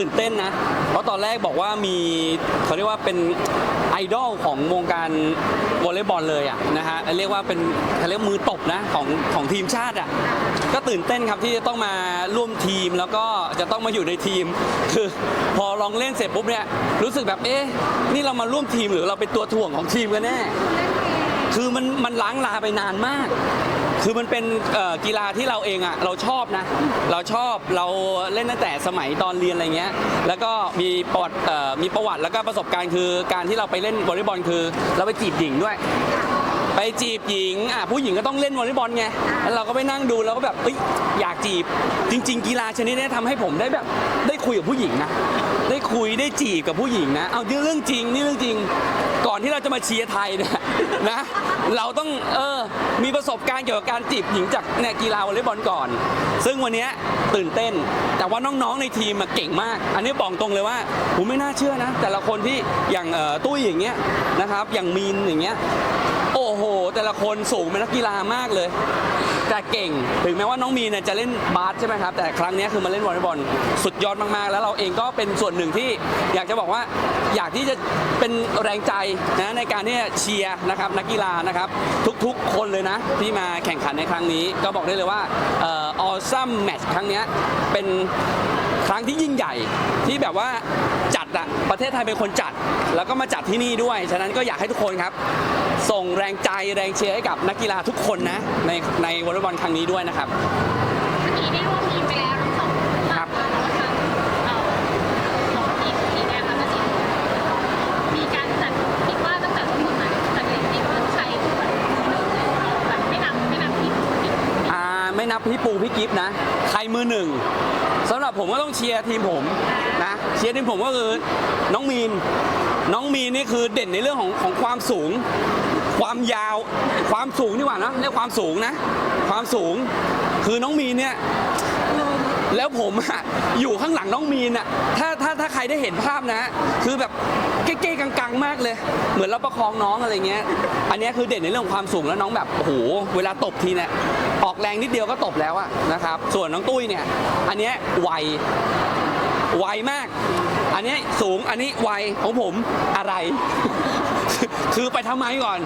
ตื่นเต้นนะ เพราะตอนแรกบอกว่ามีเขาเรียกว่าเป็นไอดอลของวงการวอลเลย์บอลเลยอะนะฮะเรียกว่าเป็นเขาเรียกมือตบนะของของทีมชาติอะก็ตื่นเต้นครับที่จะต้องมาร่วมทีมแล้วก็จะต้องมาอยู่ในทีม คือพอลองเล่นเสร็จปุ๊บเนี่ยรู้สึกแบบเอ๊ะนี่เรามาร่วมทีมหรือเราเป็นตัวถ่วงของทีมกันแน่ คือมันมันล้างลาไปนานมาก คือมันเป็นกีฬาที่เราเองอะเราชอบนะ เราชอบเราเล่นตั้งแต่สมัยตอนเรียนอะไรเงี้ย แล้วก็มีประวัติเอ่อมีประวัติแล้วก็ประสบการณ์คือการที่เราไปเล่นวอลเลย์บอลคือ เราไปจีบหญิงด้วยไปจีบหญิงอะผู้หญิงก็ต้องเล่นวอลเลย์บอลไง แล้วเราก็ไปนั่งดูแล้วก็แบบเอ้ยอยากจีบ จริง ๆ กีฬาชนิดนี้ทำให้ผมได้แบบได้คุยกับผู้หญิงนะ ได้คุยได้จีบกับผู้หญิงนะ เอาดีเรื่องจริงนี่เรื่องจริง ก่อนที่เราจะมาเชียร์ไทยเนี่ย นะ เราต้องเออมีประสบการณ์เกี่ยวกับการจีบหญิงจากเนี่ยกีฬาวอลเลย์บอลก่อน ซึ่งวันนี้ตื่นเต้น แต่ว่าน้องๆในทีมมาเก่งมาก อันนี้บอกตรงเลยว่าผมไม่น่าเชื่อนะ แต่ละคนที่อย่างเอ่อตุ้ยอย่างเงี้ยนะครับ อย่างมีนอย่างเงี้ย อ้โห แต่ละคนสูงเป็นนักกีฬามากเลย แต่เก่งถึงแม้ว่าน้องมีเนี่ยจะเล่นบาสใช่ไหมครับ แต่ครั้งนี้คือมาเล่นวอลเลย์บอลสุดยอดมากๆ แล้วเราเองก็เป็นส่วนหนึ่งที่อยากจะบอกว่าอยากที่จะเป็นแรงใจนะในการที่จะเชียร์นะครับนักกีฬานะครับ ทุกๆ คนเลยนะ ที่มาแข่งขันในครั้งนี้ ก็บอกได้เลยว่าออซัมแมตช์ครั้งนี้เป็นครั้งที่ยิ่งใหญ่ที่แบบว่า อะประเทศไทยเป็นคนจัด แล้วก็มาจัดที่นี่ด้วย ฉะนั้นก็อยากให้ทุกคนครับ ส่งแรงใจแรงเชียร์ให้กับนักกีฬาทุกคนนะ ในในวอลเลย์บอลครั้งนี้ด้วยนะครับ เมื่อกี้ได้ร่วมทีมไปแล้วทั้งสองครับ แล้วก็ทางเอ่อของทีมสีแดงแล้วก็สีมีการจัดคิดว่าตั้งแต่ต้นมาจัดเรียนคิดว่าใครแบบแบบไม่นำไม่นำทีมทีมอ่าไม่นับพี่ปูพี่กิฟต์นะ ใครมือหนึ่งสำหรับ ผมก็ต้องเชียร์ทีมผมนะเชียร์ทีมผมก็คือน้องมีน น้องมีนนี่คือเด่นในเรื่องของของความสูง ความยาว ความสูงดีกว่านะเรียกความสูงนะ ความสูงคือน้องมีนเนี่ยแล้วผมอะอยู่ข้างหลังน้องมีนอะถ้าถ้าถ้าใครได้เห็นภาพนะ คือแบบเก๊ๆกังๆ มากเลย เหมือนเราประคองน้องอะไรเงี้ย อันนี้คือเด่นในเรื่องของความสูงแล้วน้องแบบโอ้โหเวลาตบทีเนี่ย แรงนิดเดียวก็ตบแล้วอะนะครับ ส่วนน้องตุ้ยเนี่ย อันเนี้ยไว ไวมาก อันนี้สูง อันนี้ไวของผมอะไร คือไปทำไมก่อน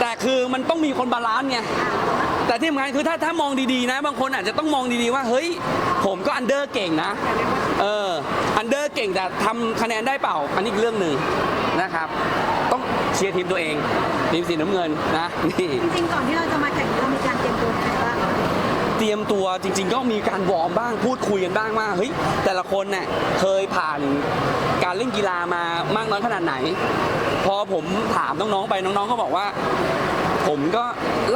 แต่คือมันต้องมีคนบาลานซ์ไง แต่ที่สำคัญคือถ้าถ้ามองดีๆนะ บางคนอาจจะต้องมองดีๆว่า เฮ้ย ผมก็อันเดอร์เก่งนะ เออ อันเดอร์เก่งแต่ทำคะแนนได้เปล่า อันนี้อีกเรื่องหนึ่งนะครับ ต้องเชียร์ทีมตัวเอง ทีมสีน้ำเงินนะ นี่ จริงๆก่อนที่เราจะมาแข่งเรามีการเตรียมตัว เตรียมตัวจริง ๆ ก็มีการวอร์มบ้างพูดคุยกันบ้างว่าเฮ้ยแต่ละคนเนี่ยเคยผ่านการเล่นกีฬามามากน้อยขนาดไหน พอผมถามน้องๆไปน้องๆก็บอกว่า ผมก็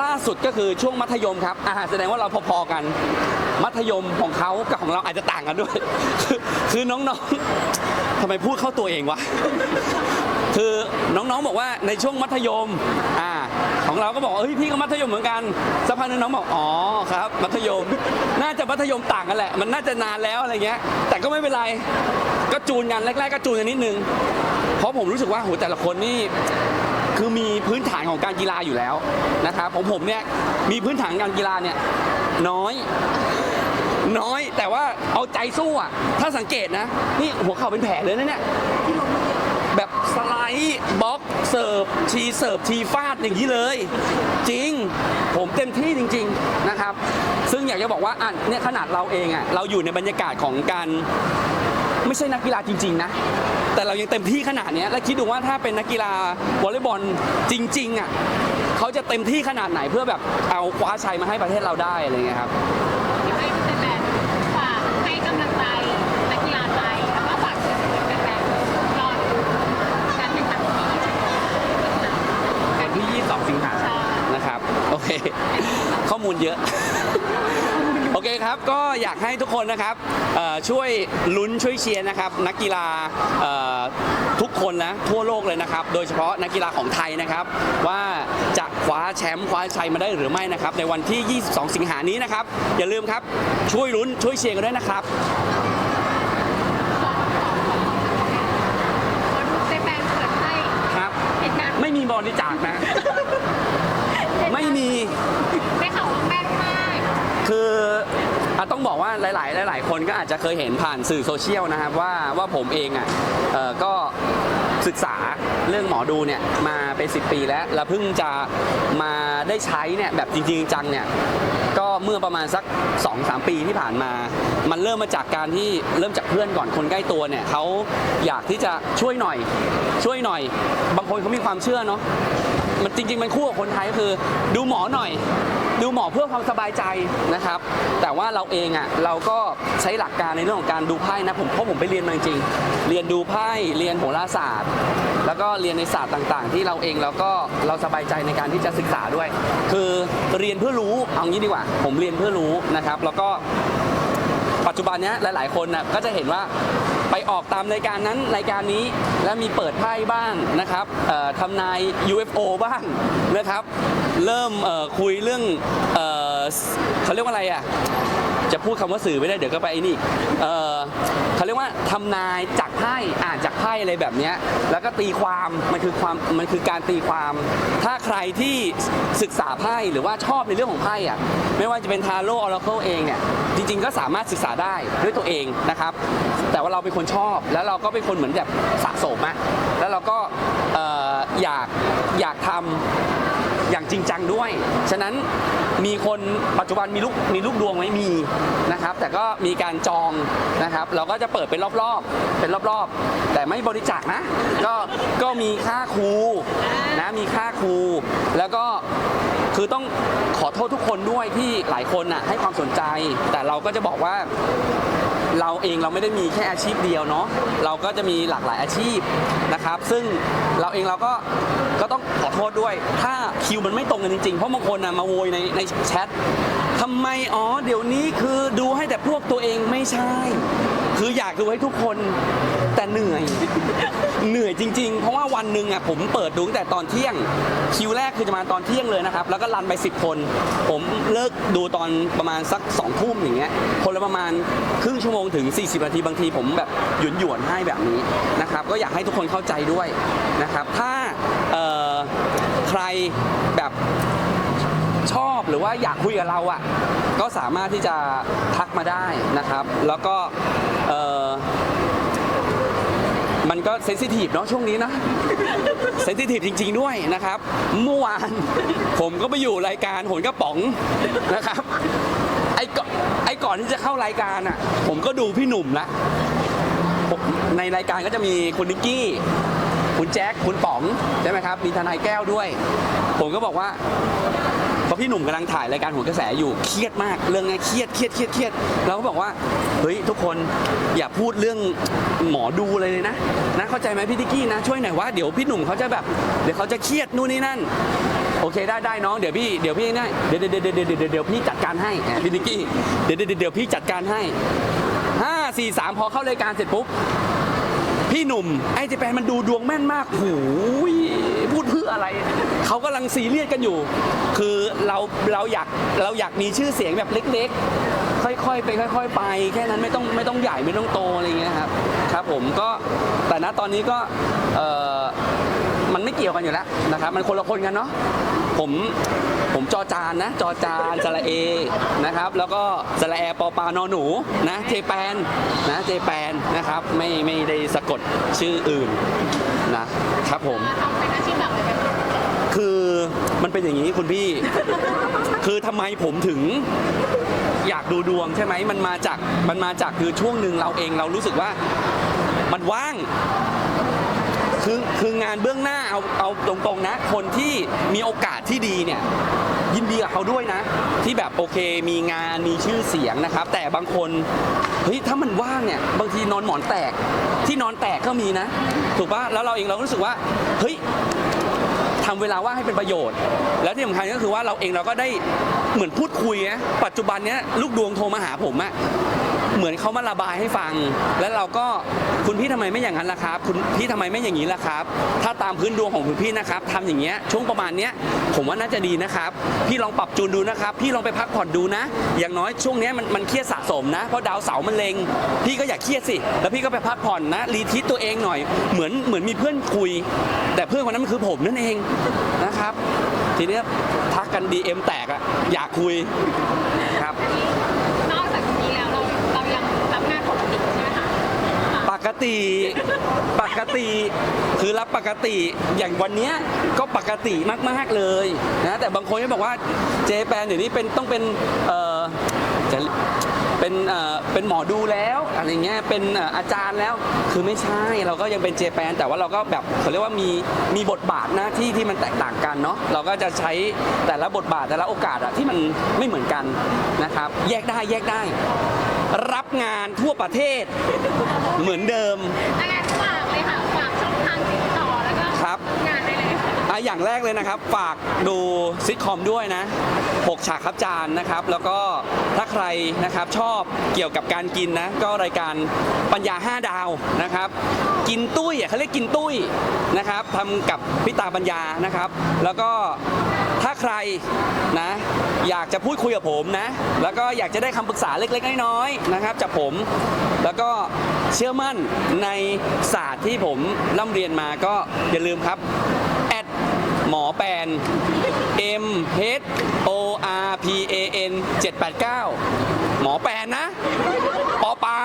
ล่าสุดก็คือช่วงมัธยมครับอาแสดงว่าเราพอๆกัน มัธยมของเขากับของเราอาจจะต่างกันด้วย คือคือน้องๆทำไมพูดเข้าตัวเองวะคือน้องๆบอกว่าในช่วงมัธยมอ่า ของเราก็บอกเฮ้ยพี่ก็มัธยมเหมือนกันสักพักนึงน้องบอกอ๋อครับ มัธยม น่าจะมัธยมต่างกันแหละ มันน่าจะนานแล้วอะไรเงี้ย แต่ก็ไม่เป็นไรก็จูนกันแรกๆก็จูนกันนิดนึงเพราะผมรู้สึกว่าโหแต่ละคนนี่คือมีพื้นฐานของการกีฬาอยู่แล้วนะครับผมผมเนี่ยมีพื้นฐานการกีฬาเนี่ยน้อยน้อยแต่ว่าเอาใจสู้อะ ถ้าสังเกตนะ นี่หัวเข่าเป็นแผลเลยนะเนี่ย บล็อกเสิร์ฟทีเสิร์ฟทีฟาดอย่างนี้เลย จริง ผมเต็มที่จริง ๆนะครับ ซึ่งอยากจะบอกว่าอะเนี่ยขนาดเราเองอะเราอยู่ในบรรยากาศของการไม่ใช่นักกีฬาจริง ๆ นะ แต่เรายังเต็มที่ขนาดนี้แล้วคิดดูว่าถ้าเป็นนักกีฬาวอลเลย์บอลจริงๆอะเขาจะเต็มที่ขนาดไหนเพื่อแบบเอาคว้าชัยมาให้ประเทศเราได้อะไรเงี้ยครับ อยากให้แฟนๆฝากให้กำลังใจนักกีฬาไทยแล้วก็ฝากแฟนๆรอดูการแข่งขันนี้ วันที่ 22 สิงหา ใช่ นะครับ โอเค ข้อมูล เยอะ โอเคครับ ก็อยากให้ทุกคนนะครับเอ่อช่วยลุ้นช่วยเชียร์นะครับ นักกีฬาเอ่อทุกคนนะทั่วโลกเลยนะครับ โดยเฉพาะนักกีฬาของไทยนะครับ ว่าจะคว้าแชมป์คว้าชัยมาได้หรือไม่นะครับ ในวันที่ 22 สิงหานี้นะครับ อย่าลืมครับช่วยลุ้นช่วยเชียร์กันด้วยนะครับขอดูแฟนๆเปิดให้ครับเหตุการณ์ไม่มีบริจาคนะ ไม่มี ได้ข่าวว่าแม่นมาก คืออะต้องบอกว่าหลาย ๆ หลาย ๆ คนก็อาจจะเคยเห็นผ่านสื่อโซเชียลนะครับว่าว่าผมเองอะเอ่อก็ศึกษาเรื่องหมอดูเนี่ยมาเป็น 10 ปีแล้วแล้วเพิ่งจะมาได้ใช้เนี่ยแบบจริงๆจังเนี่ยก็เมื่อประมาณสัก 2-3 ปีที่ผ่านมา มันเริ่มมาจากการที่เริ่มจากเพื่อนก่อนคนใกล้ตัวเนี่ยเขาอยากที่จะช่วยหน่อย ช่วยหน่อย บางคนเขามีความเชื่อเนาะ มันจริง ๆ มันคู่กับคนไทยก็คือ ดูหมอหน่อย ดูหมอเพื่อความสบายใจนะครับ แต่ว่าเราเองอะเราก็ใช้หลักการในเรื่องของการดูไพ่นะผมเพราะผมไปเรียนมาจริงๆเรียนดูไพ่เรียนโหราศาสตร์ แล้วก็เรียนในศาสตร์ต่างๆ ที่เราเองเราก็เราสบายใจในการที่จะศึกษาด้วย คือเรียนเพื่อรู้เอางี้ดีกว่า ผมเรียนเพื่อรู้นะครับ แล้วก็ปัจจุบันนี้หลาย ๆ คนนะก็จะเห็นว่า ออกตามรายการนั้นรายการนี้แล้วมีเปิดไพ่บ้างนะครับทำนาย UFO บ้างนะครับ เริ่มคุยเรื่องเออเขาเรียกว่าอะไรอะ จะพูดคำว่าสื่อไม่ได้เดี๋ยวก็ไปไอ้นี่เออเขาเรียกว่าทำนายจากไพ่อ่านจากไพ่อะไรแบบนี้แล้วก็ตีความมันคือความมันคือการตีความ ถ้าใครที่ศึกษาไพ่หรือว่าชอบในเรื่องของไพ่อะไม่ว่าจะเป็นทาโร่ออราเคิลเองเนี่ยจริง ๆ ก็สามารถศึกษาได้ด้วยตัวเองนะครับ แต่ว่าเราเป็นคนชอบแล้วเราก็เป็นคนเหมือนแบบสะสมอะแล้วเราก็อออยากอยากทำ อย่างจริงจังด้วย ฉะนั้นมีคนปัจจุบันมีลูกมีลูกดวงไหมมีนะครับ แต่ก็มีการจองนะครับ เราก็จะเปิดเป็นรอบๆ เป็นรอบๆ แต่ไม่บริจาคนะ ก็ก็มีค่าครูนะมีค่าครูแล้วก็คือต้องขอโทษทุกคนด้วยที่หลายคนน่ะให้ความสนใจ แต่เราก็จะบอกว่า เราเองเราไม่ได้มีแค่อาชีพเดียวเนาะเราก็จะมีหลากหลายอาชีพนะครับ ซึ่งเราเองเราก็ก็ต้องขอโทษด้วย ถ้าคิวมันไม่ตรงกันจริงๆ เพราะบางคนนะมาโวยในในแชททำไมอ๋อเดี๋ยวนี้คือดูให้แต่พวกตัวเองไม่ใช่ คืออยากดูให้ทุกคนแต่เหนื่อย เหนื่อยจริง ๆ เพราะว่าวันหนึ่งอะผมเปิดดูตั้งแต่ตอนเที่ยง คิวแรกคือจะมาตอนเที่ยงเลยนะครับ แล้วก็รันไป 10 คน ผมเลิกดูตอนประมาณสัก2องทุ่มอย่างเงี้ย คนละประมาณครึ่งชั่วโมงถึง 40 นาทีบางทีผมแบบหยวนหยวนให้แบบนี้นะครับ ก็อยากให้ทุกคนเข้าใจด้วยนะครับ ถ้าใครแบบชอบหรือว่าอยากคุยกับเราอะก็สามารถที่จะทักมาได้นะครับ แล้วก็เอ่อ ก็เซนซิทีฟเนาะช่วงนี้นะเซนซิทีฟจริง ๆ ด้วยนะครับ เมื่อวานผมก็ไปอยู่รายการโหนกระป๋องนะครับไอ้ก่อนไอ้ก่อนที่จะเข้ารายการอะ ผมก็ดูพี่หนุ่มละในรายการก็จะมีคุณนิกกี้คุณแจ็คคุณป๋องใช่ไหมครับ มีทนายแก้วด้วย ผมก็บอกว่า พราะพี่หนุ่มกำลังถ่ายรายการหัวกระแสอยู่เครียดมากเรื่องไงเครียดเครียดเครียดเครียดเราก็บอกว่าเฮ้ยทุกคนอย่าพูดเรื่องหมอดูอะไรเลยนะนะเข้าใจไหมพี่ติกกี้นะช่วยหน่อยว่าเดี๋ยวพี่หนุ่มเขาจะแบบเดี๋ยวเขาจะเครียดนู่นนี่นั่นโอเคได้ได้น้องเดี๋ยวพี่เดี๋ยวพี่ได้เดี๋ยวเดี๋ยวเดี๋ยวเดี๋ยวเดี๋ยวพี่จัดการให้พี่ติกกี้เดี๋ยวเดี๋ยวเดี๋ยวพี่จัดการให้ห้าสี่สามพอเข้ารายการเสร็จปุ๊บพี่หนุ่มไอ้เจแปนมันดูดวงแม่นมากหูย พูดเพื่ออะไร เขากำลังซีเรียสกันอยู่ คือเราเราอยากเราอยากมีชื่อเสียงแบบเล็ก ๆ ค่อยๆไปค่อย ๆ ไปแค่นั้นไม่ต้องไม่ต้องใหญ่ไม่ต้องโตอะไรอย่างเงี้ยครับครับผมก็แต่ณตอนนี้ก็เออมันไม่เกี่ยวกันอยู่แล้วนะครับ มันคนละคนกันเนาะ ผมผมจอจานนะ จอจานสระเอนะครับ แล้วก็สระแอปอปานอหนูนะเจแปนนะเจแปนนะครับ ไม่ไม่ได้สะกดชื่ออื่นนะครับผมคะคือมันเป็นอย่างนี้คุณพี่ คือทำไมผมถึงอยากดูดวงใช่ไหมมันมาจากมันมาจากคือช่วงหนึ่งเราเองเรารู้สึกว่ามันว่าง คือคืองานเบื้องหน้าเอาเอาตรงๆนะ คนที่มีโอกาสที่ดีเนี่ยยินดีกับเขาด้วยนะ ที่แบบโอเคมีงานมีชื่อเสียงนะครับ แต่บางคนเฮ้ยถ้ามันว่างเนี่ยบางทีนอนหมอนแตกที่นอนแตกก็มีนะ ถูกปะแล้วเราเองเราก็รู้สึกว่าเฮ้ยทำเวลาว่างให้เป็นประโยชน์ แล้วที่สำคัญก็คือว่าเราเองเราก็ได้เหมือนพูดคุยนะปัจจุบันเนี้ยลูกดวงโทรมาหาผมอะ เหมือนเขามาระบายให้ฟัง แล้วเราก็คุณพี่ทำไมไม่อย่างนั้นล่ะครับ คุณพี่ทำไมไม่อย่างนี้ล่ะครับ ถ้าตามพื้นดวงของคุณพี่นะครับทำอย่างเงี้ยช่วงประมาณเนี้ยผมว่าน่าจะดีนะครับ พี่ลองปรับจูนดูนะครับ พี่ลองไปพักผ่อนดูนะ อย่างน้อยช่วงเนี้ยมันมันเครียดสะสมนะ เพราะดาวเสาร์มันเลงพี่ก็อย่าเครียดสิ แล้วพี่ก็ไปพักผ่อนนะรีทิตตัวเองหน่อย เหมือนเหมือนมีเพื่อนคุย แต่เพื่อนคนนั้นมันคือผมนั่นเองนะครับ ทีเนี้ยทักกัน DM แตกอะอยากคุยครับ นอกจาก กติ ปกติ คือรับปกติ อย่างวันเนี้ยก็ปกติมากๆเลยนะ แต่บางคนก็บอกว่าเจแปนเดี๋ยวนี้เป็นต้องเป็นเอ่อจะ เป็นเอ่อเป็นหมอดูแล้วอะไรเงี้ยเป็นเอ่ออาจารย์แล้วคือไม่ใช่เราก็ยังเป็นเจแปนแต่ว่าเราก็แบบเขาเรียกว่ามีมีบทบาทหน้าที่ที่มันแตกต่างกันเนาะเราก็จะใช้แต่ละบทบาทแต่ละโอกาสอะที่มันไม่เหมือนกันนะครับ แยกได้แยกได้ รับงานทั่วประเทศเหมือนเดิม ดังนั้นฝากเลยค่ะ ฝากช่องทางติดต่อแล้วก็ครับ งานได้เลยค่ะอะอย่างแรกเลยนะครับ ฝากดูซิทคอมด้วยนะ 6 ฉากครับจานนะครับ แล้วก็ ถ้าใครนะครับชอบเกี่ยวกับการกินนะก็รายการปัญญา 5 ดาวนะครับ กินตุ้ยเขาเรียกกินตุ้ยนะครับทำกับพิตาปัญญานะครับ แล้วก็ถ้าใครนะอยากจะพูดคุยกับผมนะแล้วก็อยากจะได้คำปรึกษาเล็กๆน้อยๆนะครับจากผมแล้วก็เชื่อมั่นในศาสตร์ที่ผมร่ำเรียนมาก็อย่าลืมครับแอดหมอแปน M H 789 หมอแปนนะปอปา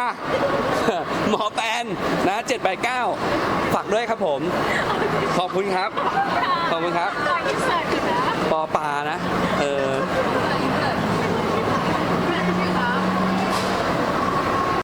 หมอแปนนะ 789 ฝากด้วยครับผม ขอบคุณครับ ขอบคุณครับรออินเสิร์ตอยู่นะปอปานะเออ